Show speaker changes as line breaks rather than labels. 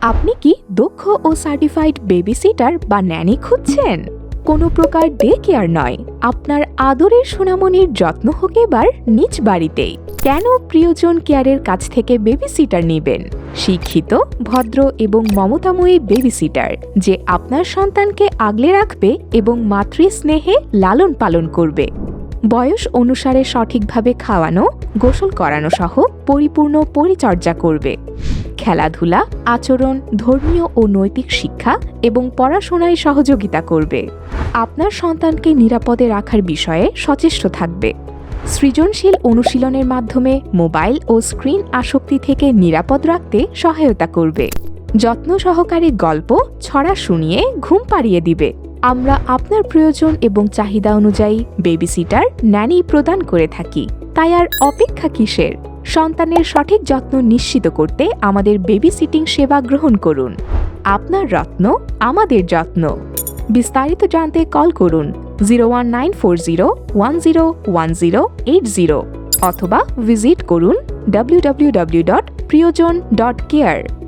আপনি কি দক্ষ ও সার্টিফাইড বেবি সিটার বা ন্যানি খুঁজছেন? কোনো প্রকার ডে কেয়ার নয়। আপনার আদরের সোনামণির যত্ন হোক এবার নিজ বাড়িতেই কেন প্রিয়জন কেয়ারের কাছ থেকে বেবি সিটার নেবেন? শিক্ষিত, ভদ্র এবং মমতাময়ী বেবি সিটার যে আপনার সন্তানকে আগলে রাখবে এবং মাতৃ স্নেহে লালন পালন করবে। বয়স অনুসারে সঠিকভাবে খাওয়ানো, গোসল করানো সহ পরিপূর্ণ পরিচর্যা করবে। খেলাধুলা, আচরণ, ধর্মীয় ও নৈতিক শিক্ষা এবং পড়াশোনায় সহযোগিতা করবে। আপনার সন্তানকে নিরাপদে রাখার বিষয়ে সচেষ্ট থাকবে। সৃজনশীল অনুশীলনের মাধ্যমে মোবাইল ও স্ক্রিন আসক্তি থেকে নিরাপদ রাখতে সহায়তা করবে। যত্ন সহকারে গল্প, ছড়া শুনিয়ে ঘুম পাড়িয়ে দিবে। আমরা আপনার প্রয়োজন এবং চাহিদা অনুযায়ী বেবিসিটার ন্যানি প্রদান করে থাকি। তাই আর অপেক্ষা কিসের? সন্তানের সঠিক যত্ন নিশ্চিত করতে আমাদের বেবি সিটিং সেবা গ্রহণ করুন। আপনার রত্ন আমাদের যত্ন। বিস্তারিত জানতে কল করুন zero one nine four zero one zero one zero eight zero অথবা ভিজিট করুন W dot Priyojon dot care